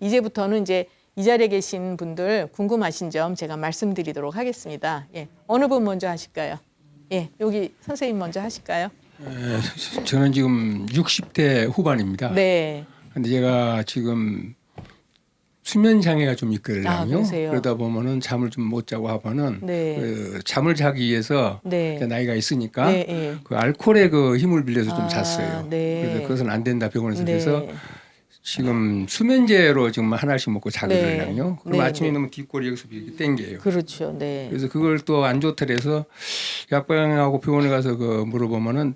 이제부터는 이제 이 자리에 계신 분들 궁금하신 점 제가 말씀드리도록 하겠습니다. 예. 어느 분 먼저 하실까요? 예. 여기 선생님 먼저 하실까요? 에, 저는 지금 60대 후반입니다. 네. 근데 제가 지금 수면 장애가 좀 있거든요. 아? 그러다 보면은 잠을 좀 못 자고 하면은 네. 그 잠을 자기 위해서 네. 나이가 있으니까 네, 네. 그 알코올의 그 힘을 빌려서 좀 아, 잤어요. 네. 그래서 그것은 안 된다 병원에서 네. 그래서 지금 수면제로 지금 하나씩 먹고 자거든요. 네. 그럼 네, 아침에 네. 너무 뒷골이 여기서 이렇게 땡겨요. 그렇죠. 네. 그래서 그걸 또 안 좋다 그래서 약방하고 병원에 가서 그 물어보면은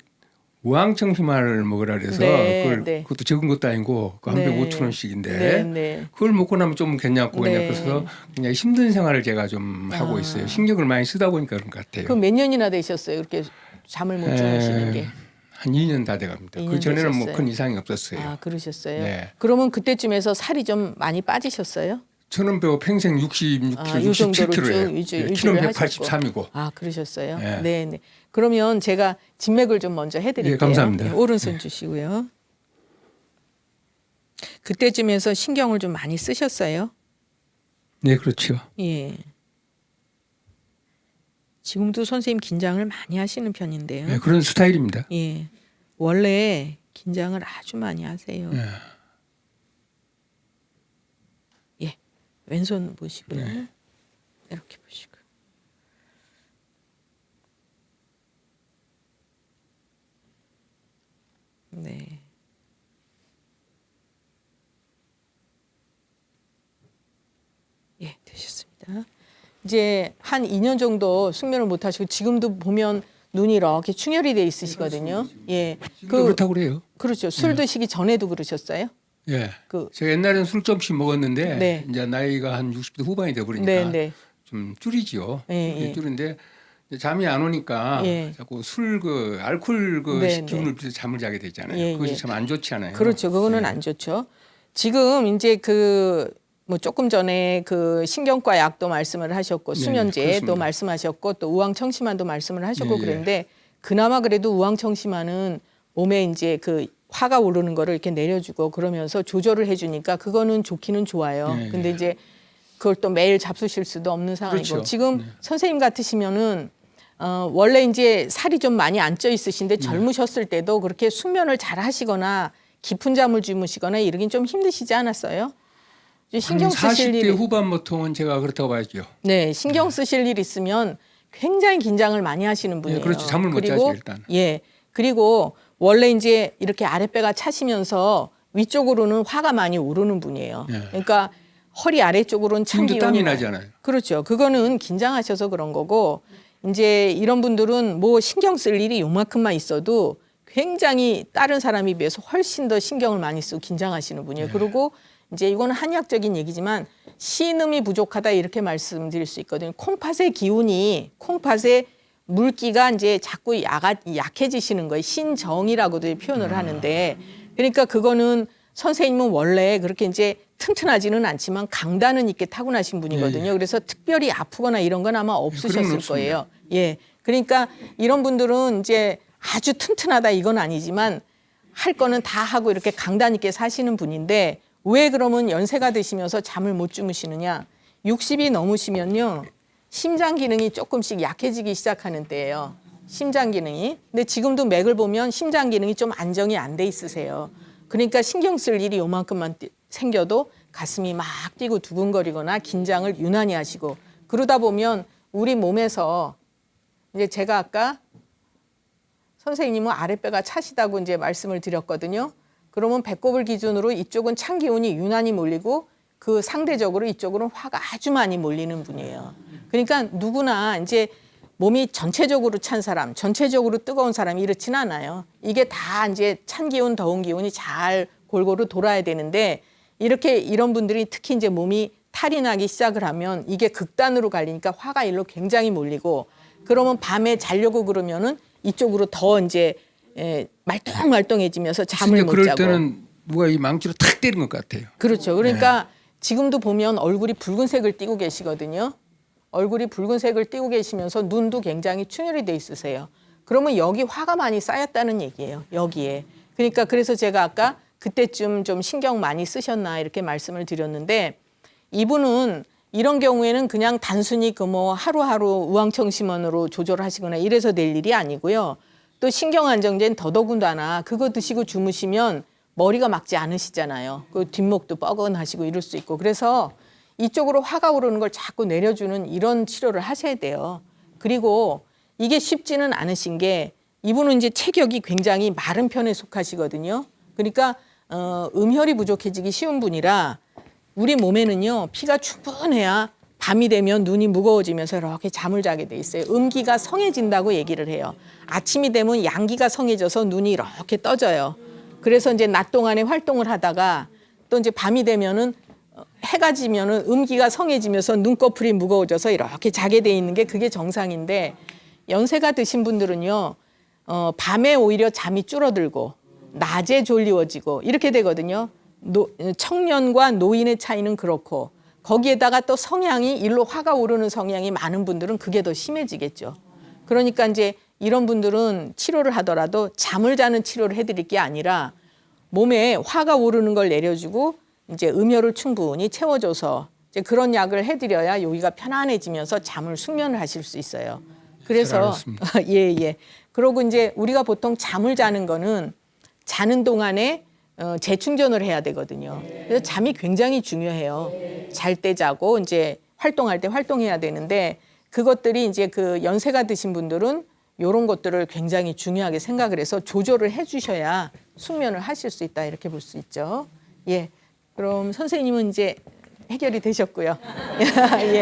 우황청심환을 먹으라 그래서 네, 그걸 네. 그것도 적은 것도 아니고 그한병 네. 5천 원씩인데 네, 네. 그걸 먹고 나면 좀 괜찮고 네. 그냥 그래서 그냥 힘든 생활을 제가 좀 하고 아. 있어요. 신경을 많이 쓰다 보니까 그런 것 같아요. 그럼 몇 년이나 되셨어요? 그렇게 잠을 못 주무시는 에, 게? 한 2년 다 돼갑니다. 2년 그 전에는 뭐 되셨어요? 큰 이상이 없었어요. 아, 그러셨어요? 네. 그러면 그때쯤에서 살이 좀 많이 빠지셨어요? 저는 뭐 평생 66kg, 아, 이 정도로 쭉 67kg예요. 유지- 예, 유지를 키로는 하셨고. 183이고. 아, 그러셨어요? 네. 네, 네. 그러면 제가 진맥을 좀 먼저 해드릴게요. 예, 감사합니다. 네, 오른손 주시고요. 그때쯤에서 신경을 좀 많이 쓰셨어요? 네, 그렇죠. 예. 지금도 선생님 긴장을 많이 하시는 편인데요. 네, 그런 스타일입니다. 예. 원래 긴장을 아주 많이 하세요. 예. 예. 왼손 보시고요. 네. 이렇게 보시고. 네. 예, 되셨습니다. 이제 한 2년 정도 숙면을 못 하시고 지금도 보면 눈이 이렇게 충혈이 돼 있으시거든요. 예. 지금도 그 그렇다고 그래요. 그렇죠. 술 드시기 전에도 그러셨어요? 예. 그 제가 옛날에는 술 조금씩 먹었는데 네. 이제 나이가 한 60대 후반이 돼 버리니까 네, 네. 좀 줄이지요. 예, 예. 줄인데 이제 잠이 안 오니까 예. 자꾸 술 그 알코올 그 네, 기운을 빌려서 잠을 자게 되잖아요. 예, 그것이 예. 참 안 좋지 않아요. 그렇죠. 그거는 예. 안 좋죠. 지금 이제 그 뭐 조금 전에 그 신경과 약도 말씀을 하셨고 네, 수면제도. 말씀하셨고 또 우황청심환도 말씀을 하셨고 예, 예. 그런데 그나마 그래도 우황청심환은 몸에 이제 그 화가 오르는 거를 이렇게 내려주고 그러면서 조절을 해주니까 그거는 좋기는 좋아요. 예, 예. 근데 이제 그걸 또 매일 잡수실 수도 없는 상황이고 그렇죠. 지금 네. 선생님 같으시면은 어, 원래 이제 살이 좀 많이 안쪄 있으신데 네. 젊으셨을 때도 그렇게 숙면을 잘 하시거나 깊은 잠을 주무시거나 이러긴 좀 힘드시지 않았어요? 신경 한 쓰실 40대 일이 후반 보통은 제가 그렇다고 봐야죠. 네 신경 쓰실 일 있으면 굉장히 긴장을 많이 하시는 분이에요. 그렇죠. 잠을 못 자죠, 일단. 예 그리고 원래 이제 이렇게 아랫배가 차시면서 위쪽으로는 화가 많이 오르는 분이에요. 예. 그러니까 허리 아래쪽으로는 찬 지금도 기운이 땀이 많이- 나잖아요. 그렇죠. 그거는 긴장하셔서 그런 거고 이제 이런 분들은 뭐 신경 쓸 일이 요만큼만 있어도 굉장히 다른 사람에 비해서 훨씬 더 신경을 많이 쓰고 긴장하시는 분이에요. 네. 그리고 이제 이거는 한의학적인 얘기지만 신음이 부족하다 이렇게 말씀드릴 수 있거든요. 콩팥의 기운이 콩팥의 물기가 이제 자꾸 야가, 약해지시는 거예요. 신정이라고도 표현을 하는데 그러니까 그거는 선생님은 원래 그렇게 이제 튼튼하지는 않지만 강단은 있게 타고나신 분이거든요. 그래서 특별히 아프거나 이런 건 아마 없으셨을. 거예요. 예. 그러니까 이런 분들은 이제 아주 튼튼하다 이건 아니지만 할 거는 다 하고 이렇게 강단 있게 사시는 분인데 왜 그러면 연세가 드시면서 잠을 못 주무시느냐? 60이 넘으시면요. 심장 기능이 조금씩 약해지기 시작하는 때예요. 심장 기능이. 근데 지금도 맥을 보면 심장 기능이 좀 안정이 안 돼 있으세요. 그러니까 신경 쓸 일이 요만큼만 띠- 생겨도 가슴이 막 뛰고 두근거리거나 긴장을 유난히 하시고 그러다 보면 우리 몸에서 이제 제가 아까 선생님은 아랫배가 차시다고 이제 말씀을 드렸거든요. 그러면 배꼽을 기준으로 이쪽은 찬 기운이 유난히 몰리고 그 상대적으로 이쪽으로는 화가 아주 많이 몰리는 분이에요. 그러니까 누구나 이제 몸이 전체적으로 찬 사람, 전체적으로 뜨거운 사람이 이렇진 않아요. 이게 다 이제 찬 기운, 더운 기운이 잘 골고루 돌아야 되는데 이렇게 이런 분들이 특히 이제 몸이 탈이 나기 시작을 하면 이게 극단으로 갈리니까 화가 일로 굉장히 몰리고 그러면 밤에 자려고 그러면은 이쪽으로 더 이제 에, 말똥말똥해지면서 잠을 못 그럴 자고 때는 누가 이 망치로 탁 때린 것 같아요. 그렇죠. 그러니까 네. 지금도 보면 얼굴이 붉은색을 띠고 계시거든요. 얼굴이 붉은색을 띠고 계시면서 눈도 굉장히 충혈이 돼 있으세요. 그러면 여기 화가 많이 쌓였다는 얘기예요. 여기에. 그러니까 그래서 제가 아까 그때쯤 좀 신경 많이 쓰셨나 이렇게 말씀을 드렸는데 이분은 이런 경우에는 그냥 단순히 그 뭐 하루하루 우황청심원으로 조절하시거나 이래서 될 일이 아니고요. 또 신경안정제는 더더군다나 그거 드시고 주무시면 머리가 막지 않으시잖아요. 그 뒷목도 뻐근하시고 이럴 수 있고 그래서 이쪽으로 화가 오르는 걸 자꾸 내려주는 이런 치료를 하셔야 돼요. 그리고 이게 쉽지는 않으신 게 이분은 이제 체격이 굉장히 마른 편에 속하시거든요. 그러니까 어, 음혈이 부족해지기 쉬운 분이라 우리 몸에는요 피가 충분해야 밤이 되면 눈이 무거워지면서 이렇게 잠을 자게 돼 있어요. 음기가 성해진다고 얘기를 해요. 아침이 되면 양기가 성해져서 눈이 이렇게 떠져요. 그래서 이제 낮 동안에 활동을 하다가 또 이제 밤이 되면은 어, 해가 지면은 음기가 성해지면서 눈꺼풀이 무거워져서 이렇게 자게 돼 있는 게 그게 정상인데 연세가 드신 분들은요 어, 밤에 오히려 잠이 줄어들고 낮에 졸리워지고 이렇게 되거든요. 노, 청년과 노인의 차이는 그렇고 거기에다가 또 성향이 일로 화가 오르는 성향이 많은 분들은 그게 더 심해지겠죠. 그러니까 이제 이런 분들은 치료를 하더라도 잠을 자는 치료를 해드릴 게 아니라 몸에 화가 오르는 걸 내려주고 이제 음혈을 충분히 채워줘서 이제 그런 약을 해드려야 여기가 편안해지면서 잠을 숙면을 하실 수 있어요. 그래서 알았습니다. 예 예. 그러고 이제 우리가 보통 잠을 자는 거는 자는 동안에 어, 재충전을 해야 되거든요. 그래서 잠이 굉장히 중요해요. 잘 때 자고 이제 활동할 때 활동해야 되는데 그것들이 이제 그 연세가 드신 분들은 이런 것들을 굉장히 중요하게 생각을 해서 조절을 해주셔야 숙면을 하실 수 있다 이렇게 볼 수 있죠. 예. 그럼 선생님은 이제 해결이 되셨고요. 예.